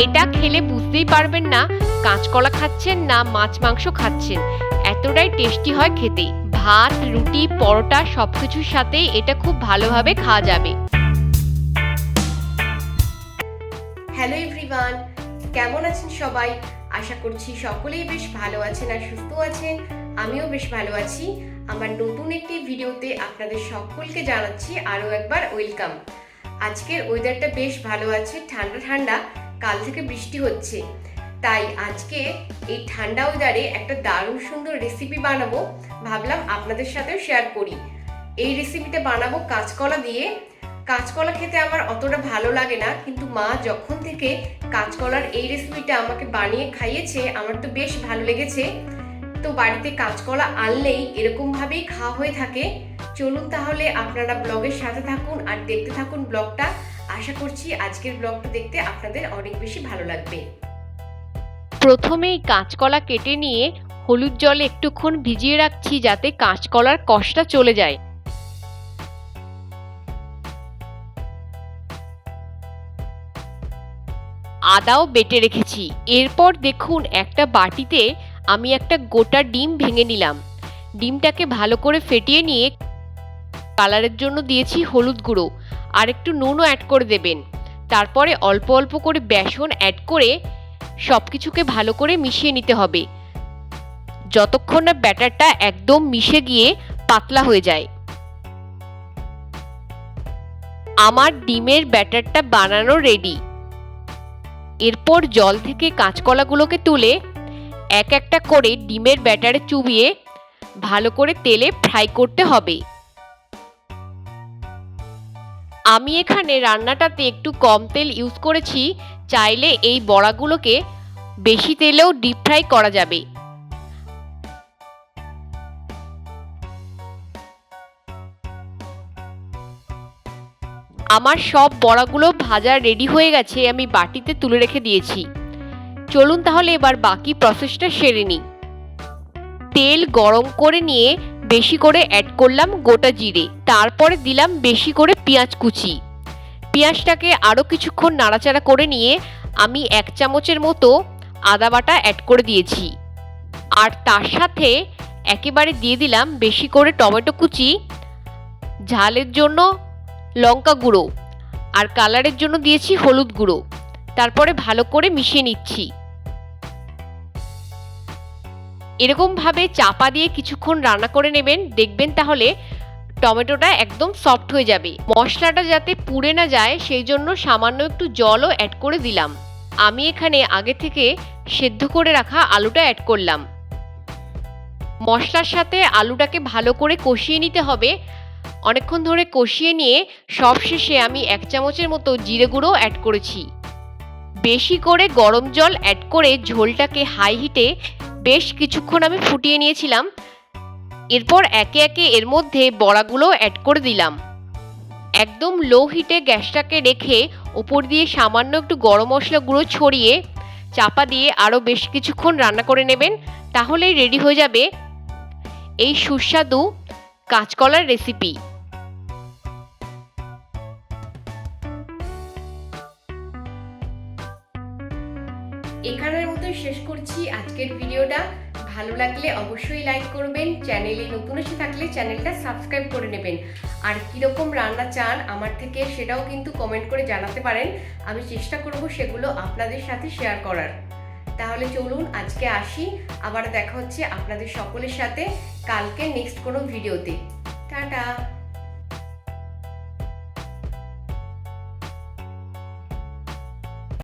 এটা খেলে বুঝতেই পারবেন না, কাঁচকলা খাচ্ছেন না, মাছ মাংস খাচ্ছেন। এতটাই টেস্টি হয় খেতে। ভাত, রুটি, পরোটা সব কিছুর সাথে এটা খুব ভালোভাবে খাওয়া যাবে। হ্যালো এভরিওয়ান, কেমন আছেন সবাই? আশা করছি সকলেই বেশ ভালো আছেন আর সুস্থ আছেন। আমিও বেশ ভালো আছি। আমার নতুন একটি ভিডিওতে আপনাদের সকলকে জানাচ্ছি আরও একবার ওয়েলকাম। আজকের ওয়েদারটা বেশ ভালো আছে, ঠান্ডা ঠান্ডা। কাল থেকে বৃষ্টি হচ্ছে। তাই আজকে এই ঠান্ডা ওয়েদারে একটা দারুণ সুন্দর রেসিপি বানাবো। ভাবলাম আপনাদের সাথেও শেয়ার করি। এই রেসিপিটা বানাবো কাঁচকলা দিয়ে। কাঁচকলা খেতে আমার অতটা ভালো লাগে না, কিন্তু মা যখন থেকে কাঁচকলার এই রেসিপিটা আমাকে বানিয়ে খাইয়েছে, আমার তো বেশ ভালো লেগেছে। তো বাড়িতে কাঁচকলা আনলেই এরকমভাবেই খাওয়া হয়ে থাকে। চলুন তাহলে আপনারা ব্লগের সাথে থাকুন আর দেখতে থাকুন ব্লগটা আশা করছি আজকের ব্লগটা দেখতে আপনাদের অনেক বেশি ভালো লাগবে। প্রথমেই কাঁচকলা কেটে নিয়ে হলুদ জলে একটুক্ষণ ভিজিয়ে রাখছি যাতে কাঁচকলার কষটা চলে যায়। আদাও বেটে রেখেছি। এরপর দেখুন একটা বাটিতে আমি একটা গোটা ডিম ভেঙে নিলাম। ডিমটাকে ভালো করে ফেটিয়ে নিয়ে কালারের জন্য দিয়েছি হলুদ গুঁড়ো। আর একটু নুনও অ্যাড করে দেবেন। তারপরে অল্প অল্প করে বেসন অ্যাড করে সব কিছুকে ভালো করে মিশিয়ে নিতে হবে। যতক্ষণ না ব্যাটারটা একদম মিশে গিয়ে পাতলা হয়ে যায়। আমার ডিমের ব্যাটারটা বানানো রেডি এরপর জল থেকে কাঁচকলাগুলোকে তুলে এক একটা করে ডিমের ব্যাটারে চুবিয়ে ভালো করে তেলে ফ্রাই করতে হবে। আমি এখানে রান্নাটাতে একটু কম তেল ইউজ করেছি, চাইলে এই বড়াগুলোকে বেশি তেলেও ডিপ ফ্রাই করা যাবে। আমার সব বড়াগুলো ভাজা রেডি হয়ে গেছে, আমি বাটিতে তুলে রেখে দিয়েছি। চলুন তাহলে এবার বাকি প্রসেসটা সেরে নিই। তেল গরম করে নিয়ে বেশি করে অ্যাড করলাম গোটা জিরে, তারপরে দিলাম বেশি করে পেঁয়াজ কুচি। পেঁয়াজটাকে আরও কিছুক্ষণ নাড়াচাড়া করে নিয়ে আমি এক চামচের মতো আদা বাটা অ্যাড করে দিয়েছি। আর তার সাথে একেবারে দিয়ে দিলাম বেশি করে টমেটো কুচি, ঝালের জন্য লঙ্কা গুঁড়ো, আর কালারের জন্য দিয়েছি হলুদ গুঁড়ো। তারপরে ভালো করে মিশিয়ে নিচ্ছি। এরকমভাবে চাপা দিয়ে কিছুক্ষণ রান্না করে নেবেন, দেখবেন তাহলে টমেটোটা একদম সফট হয়ে যাবে। মশলাটা যাতে পুড়ে না যায়, সেই জন্য সামান্য একটু জলও অ্যাড করে দিলাম। আমি এখানে আগে থেকে সেদ্ধ করে রাখা আলুটা অ্যাড করলাম। মশলার সাথে আলুটাকে ভালো করে কষিয়ে নিতে হবে। অনেকক্ষণ ধরে কষিয়ে নিয়ে সবশেষে আমি এক চামচের মতো জিরে গুঁড়ো অ্যাড করেছি। বেশি করে গরম জল অ্যাড করে ঝোলটাকে হাই হিটে বেশ কিছুক্ষণ আমি ফুটিয়ে নিয়েছিলাম। এরপর একে একে এর মধ্যে বড়াগুলো অ্যাড করে দিলাম। একদম লো হিটে গ্যাসটাকে রেখে ওপর দিয়ে সামান্য একটু গরম মশলা গুঁড়ো ছড়িয়ে চাপা দিয়ে আরও বেশ কিছুক্ষণ রান্না করে নেবেন, তাহলেই রেডি হয়ে যাবে এই সুস্বাদু কাঁচকলার রেসিপি এখানের মতো শেষ করছি আজকের ভিডিওটা। ভালো লাগলে অবশ্যই লাইক করবেন। চ্যানেলে নতুন এসে থাকলে চ্যানেলটা সাবস্ক্রাইব করে নেবেন। আর কীরকম রান্না চান আমার থেকে সেটাও কিন্তু কমেন্ট করে জানাতে পারেন। আমি চেষ্টা করব সেগুলো আপনাদের সাথে শেয়ার করার। তাহলে চলুন আজকে আসি। আবার দেখা হচ্ছে আপনাদের সকলের সাথে। কালকে নেক্সট কোনো ভিডিওতে টাটা!